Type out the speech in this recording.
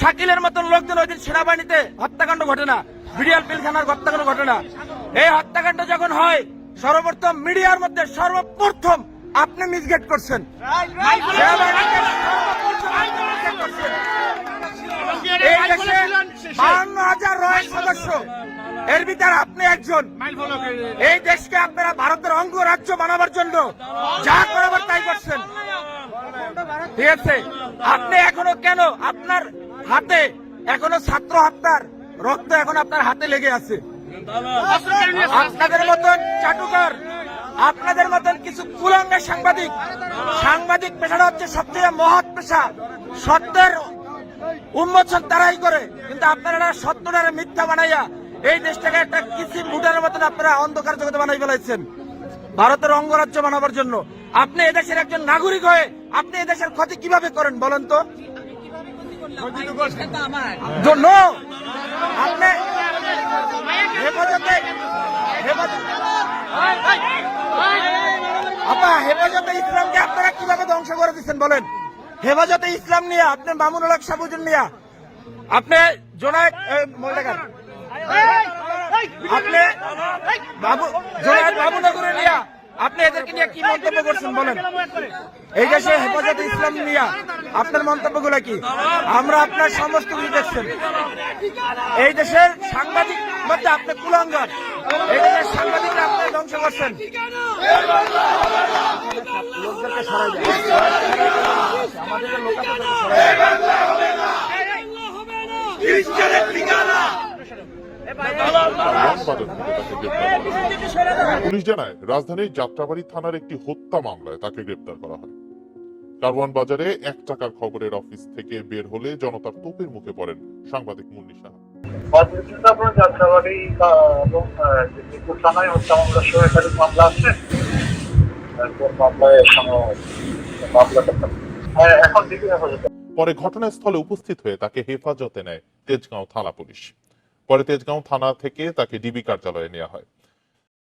শাকিলের মতন লোকজন ওই দিন সেনাবাহিনীতে হত্যাকাণ্ড ঘটনা বিডিআর পিলখানার হত্যাকাণ্ড ঘটনা এই হত্যাকাণ্ড যখন হয়, সর্বপ্রথম মিডিয়ার মধ্যে সর্বপ্রথম আপনি মিসগেট করছেন। এই দেশে বান্ন হাজার রয়েল সদস্য। এর ভিতরে আপনি একজন। এই দেশকে আপনারা ভারতের অঙ্গরাজ্য বানাবার জন্য যা করাবার তাই করছেন। ঠিক আছে? আপনি এখনও কেন আপনার হাতে এখনও ছাত্র হত্যার রক্ত এখন আপনার হাতে লেগে আছে। আপনাদের মতন চাটুকার, আপনাদের মতন কিছু কুলাঙ্গের সাংবাদিক সাংবাদিক পেশাটা হচ্ছে সবচেয়ে মহৎ পেশা। সত্যের উন্মোচন তারাই করে। কিন্তু আপনারা সত্যটারে মিথ্যা বানাইয়া এই দেশটাকে একটা কিছু মুটার মতন আপনারা অন্ধকার জগতে বানাই ফেলাইছেন। ভারতের অঙ্গরাজ্য বানাবার জন্য। আপনি এদেশের একজন নাগরিক হয়ে আপনি এদেশের ক্ষতি কীভাবে করেন বলেন তো? আপনারা কীভাবে ধ্বংস করে দিচ্ছেন বলেন? হেফাজতে ইসলাম নিয়ে, আপনি মামুনুল হক সাবুজুন নিয়ে। আপনি নিয়ে আপনি এদেরকে নিয়ে কি মন্তব্য করছেন বলেন? এই দেশে হেফাজতে ইসলাম নিয়ে আপনার মন্তব্যগুলো কি? আমরা আপনার সমস্ত কিছু দেখছেন। এই দেশের সাংবাদিক মধ্যে আপনি কুলাঙ্গার। এই দেশের সাংবাদিকরা আপনি ধ্বংস করছেন। পুলিশ জানায়, রাজধানীর যাত্রাবাড়ি থানার একটি হত্যা মামলায় তাকে গ্রেপ্তার করা হয়। কারওয়ান বাজারে এক টাকার খবরের অফিস থেকে বের হলে জনতার তোপের মুখে পড়েন সাংবাদিক মুন্নি সাহা। হ্যাঁ, পরে ঘটনাস্থলে উপস্থিত হয়ে তাকে হেফাজতে নেয় তেজগাঁও থানা পুলিশ। পরে তেজগাঁও থানা থেকে তাকে ডিবি কার্যালয়ে নেওয়া হয়।